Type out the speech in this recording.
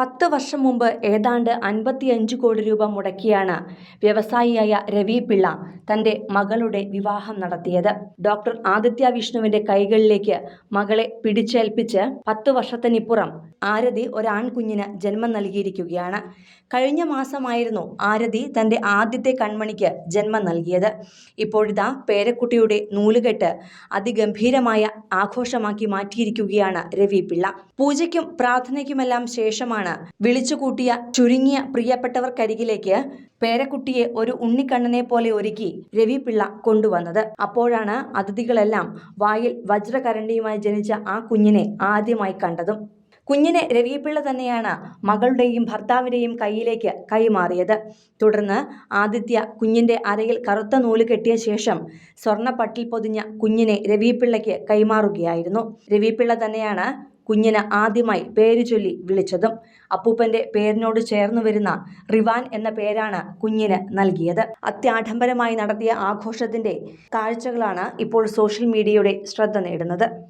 പത്ത് വർഷം മുമ്പ് ഏതാണ്ട് അൻപത്തിയഞ്ച് കോടി രൂപ മുടക്കിയാണ് വ്യവസായിയായ രവി പിള്ള തന്റെ മകളുടെ വിവാഹം നടത്തിയത്. ഡോക്ടർ ആദിത്യ വിഷ്ണുവിന്റെ കൈകളിലേക്ക് മകളെ പിടിച്ചേൽപ്പിച്ച് പത്ത് വർഷത്തിനിപ്പുറം ആരതി ഒരാൺകുഞ്ഞിന് ജന്മം നൽകിയിരിക്കുകയാണ്. കഴിഞ്ഞ മാസമായിരുന്നു ആരതി തന്റെ ആദ്യത്തെ കൺമണിക്ക് ജന്മം നൽകിയത്. ഇപ്പോഴിതാ പേരക്കുട്ടിയുടെ നൂലുകെട്ട് അതിഗംഭീരമായ ആഘോഷമാക്കി മാറ്റിയിരിക്കുകയാണ് രവി പിള്ള പൂജയ്ക്കും പ്രാർത്ഥനയ്ക്കുമെല്ലാം ശേഷമാണ് വിളിച്ചുകൂട്ടിയ ചുരുങ്ങിയ പ്രിയപ്പെട്ടവർക്കരികിലേക്ക് പേരക്കുട്ടിയെ ഒരു ഉണ്ണിക്കണ്ണനെ പോലെ ഒരുക്കി രവി പിള്ള കൊണ്ടുവന്നത്. അപ്പോഴാണ് അതിഥികളെല്ലാം വായിൽ വജ്രകരണ്ടിയുമായി ജനിച്ച ആ കുഞ്ഞിനെ ആദ്യമായി കണ്ടതും. കുഞ്ഞിനെ രവിപിള്ള തന്നെയാണ് മകളുടെയും ഭർത്താവിന്റെയും കയ്യിലേക്ക് കൈമാറിയത് തുടർന്ന് ആദിത്യ കുഞ്ഞിന്റെ അരയിൽ കറുത്ത നൂൽ കെട്ടിയ ശേഷം സ്വർണപ്പട്ടിൽ പൊതിഞ്ഞ കുഞ്ഞിനെ രവിപിള്ളയ്ക്ക് കൈമാറുകയായിരുന്നു. രവിപിള്ള തന്നെയാണ് കുഞ്ഞിന് ആദ്യമായി പേര് ചൊല്ലി വിളിച്ചതും. അപ്പൂപ്പന്റെ പേരിനോട് ചേർന്നു വരുന്ന റിവാൻ എന്ന പേരാണ് കുഞ്ഞിന് നൽകിയത്. അത്യാഡംബരമായി നടത്തിയ ആഘോഷത്തിന്റെ കാഴ്ചകളാണ് ഇപ്പോൾ സോഷ്യൽ മീഡിയയുടെ ശ്രദ്ധ നേടുന്നത്.